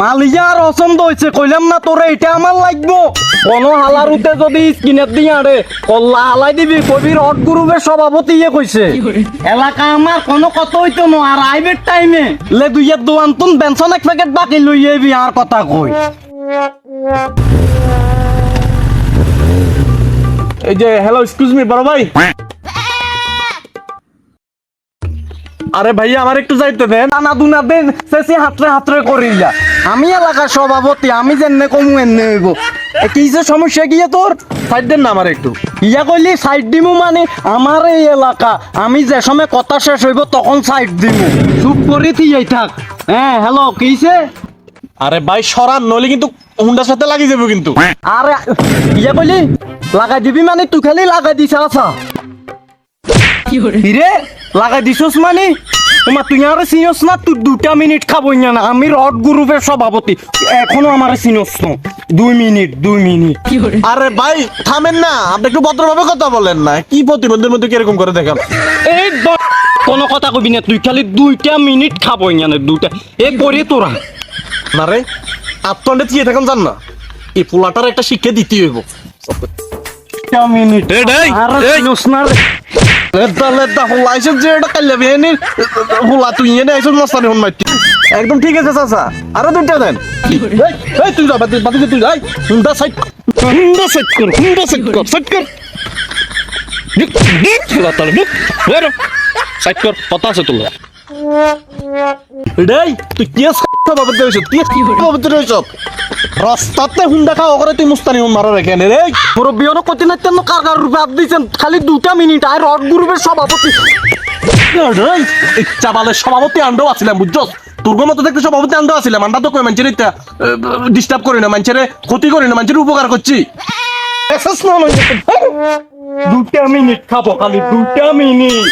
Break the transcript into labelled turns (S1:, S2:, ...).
S1: মালিয়ার অসন্দ হয়েছে কইলাম না তোরে এটা আমার লাগবো। কোন হালারুতে যদি স্কিনের দিয়ে আরে কল্লা হালাই দিবি কবির হট গ্রুপের সভাপতি ইয়ে কইছে। এলাকা আমার কোনো কত হইতো না আর আইবের টাইমে লে দুইয়ের দোয়ান তুন বেনসন এক প্যাকেট বাকি লই আইবি আর কথা কই।
S2: এই যে হ্যালো এক্সকিউজ মি বড় ভাই। আরে ভাইয়া আমার একটু যাইতে দেন।
S1: টানা দুনা দেন শেষে হাতরে হাতরে করিলা আমি এলাকার সভাপতি আমি যেনে কমু এনে হইব। কি যে সমস্যা গিয়ে তোর?
S2: সাইড দেন না আমার একটু।
S1: ইয়া কইলি সাইড দিমু মানে? আমার এই এলাকা আমি যে সময় কথা শেষ হইব তখন সাইড দিমু। চুপ করে থিয়াই থাক। হ্যাঁ হ্যালো কিছে
S2: আরে ভাই সরান নইলে কিন্তু হুন্ডার সাথে লাগি যাবে কিন্তু।
S1: আরে ইয়া কইলি লাগাই দিবি মানে তুই খালি লাগাই দিছ আসা হিরে? লাগাই দিছস মানে? তোমার তুই আর চিনস না? তুই দুটা মিনিট খাবই না আমি রড গ্রুপের সভাপতি। এখনও আমার চিনস না। দুই মিনিট দুই মিনিট।
S2: আরে ভাই থামেন না। আপনি একটু ভদ্রভাবে কথা বলেন না। কি প্রতিবন্ধের মধ্যে কীরকম করে দেখান
S1: এই কোনো কথা কবি না। তুই খালি দুইটা মিনিট খাবই না দুইটা। এ করে তোরা।
S2: না রে আত্মন্ডে দিয়ে থাকেন জান না? এই পোলাটার একটা শিক্ষা দিতে হইব।
S1: মিনিট
S2: এই, এই,
S1: আর
S2: এই।
S1: চিনস না রে।
S2: লেদা লেদা হোলা আইসব যে এটা কাইলে বেহেনি। তুই এনে আইসব মস্তানি হন মাইতি। একদম ঠিক আছে চাচা। আরও দুইটা দেন। তুই যা বাতি তুই যাই হুন্ডা সাইড হুন্ডা সাইড কর হুন্ডা সাইড কর সাইড কর। সাইড কর কথা আছে তোর। তুই কি বাবদ দেছ কি বাবদ দেছ রাস্তাতে হুন্ডা খাওয়া করে তুই মুস্তানি মারা রেখে নে রে।
S1: মুরব্বী অনেক কতি না তেন কার কার রূপে আপ দিয়েছেন খালি দুটা মিনিট আর রড গ্রুপের সভাপতি।
S2: চাবালের সভাপতি আন্ডও আছিলাম বুঝছস? তোর মতো দেখতে সভাপতি আন্ডও আছিলাম আন্ডা তো কই মানুষের ডিস্টার্ব করি না মানুষের ক্ষতি করি না মানুষের উপকার করছি।
S1: দুটা মিনিট খাব খালি দুটা মিনিট।